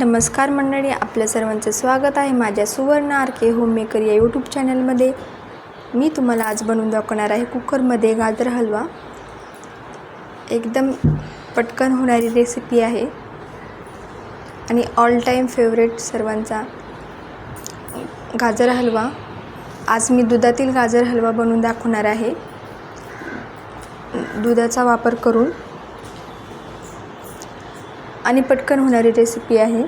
नमस्कार मंडळी आपल्या सर्वांचं स्वागत आहे माझ्या सुवर्ण आर के होममेकर या यूट्यूब चॅनलमध्ये मी तुम्हाला आज बनवून दाखवणार आहे कुकरमध्ये गाजर हलवा. एकदम पटकन होणारी रेसिपी आहे. आणि ऑल टाईम फेवरेट सर्वांचा गाजर हलवा. आज मी दुधातील गाजर हलवा बनवून दाखवणार आहे. दुधाचा वापर करून आणि पटकन होणारी रेसिपी आहे.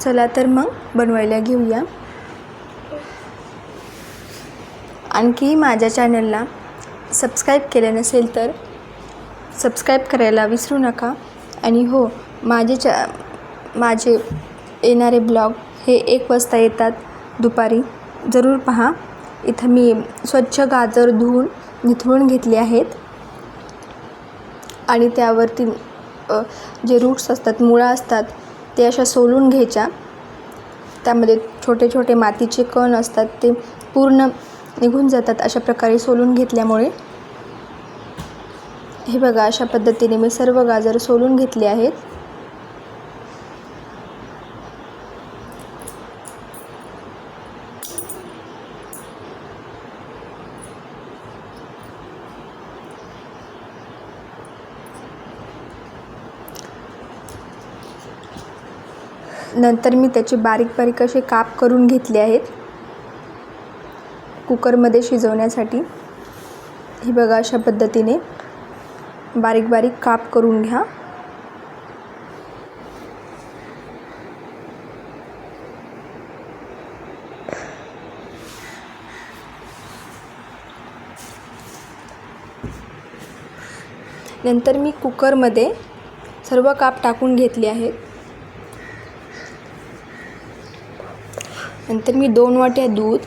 चला तर मग बनवायला घेऊया. आणखी माझ्या चॅनलला सबस्क्राईब केलं नसेल तर सबस्क्राईब करायला विसरू नका. आणि हो माझे च माझे येणारे ब्लॉग हे एक वाजता येतात दुपारी. जरूर पहा. इथं मी स्वच्छ गाजर धुवून निथळून घेतले आहेत. आणि त्यावरती जे रूट्स असतात मुळा असतात ते अशा सोलून घ्यायच्या. त्यामध्ये छोटे छोटे मातीचे कण असतात ते पूर्ण निघून जातात अशा प्रकारे सोलून घेतल्यामुळे. हे बघा अशा पद्धतीने मी सर्व गाजर सोलून घेतले आहेत. नंतर मी त्याचे बारीक बारीक असे काप करून घेतले आहेत. कुकरमध्ये शिजवण्यासाठी. हे बघा अशा पद्धतीने बारीक बारीक काप करून घ्या. नंतर मी कुकरमध्ये सर्व काप टाकून घेतले आहेत. नंतर मी दोन वाट्या दूध.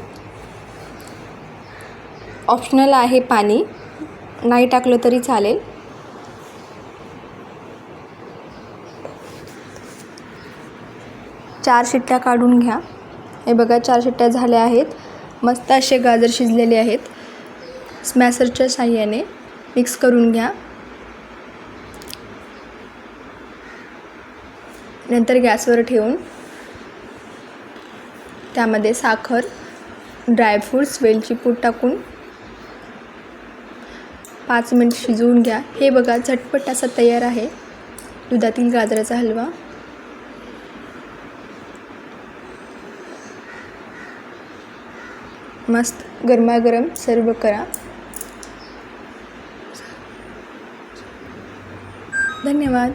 ऑप्शनल आहे पाणी. नाही टाकलं तरी चालेल. चार शिट्ट्या काढून घ्या. हे बघा चार शिट्ट्या झाल्या आहेत. मस्त असे गाजर शिजलेले आहेत. स्मॅसरच्या साह्याने मिक्स करून घ्या. नंतर गॅसवर ठेवून. त्यामध्ये साखर ड्रायफ्रूट्स वेलची पूड टाकून पाच मिनिट शिजवून घ्या. हे बघा झटपट असा तयार आहे. दुधातील गाजराचा हलवा. मस्त गरमागरम सर्व करा. धन्यवाद.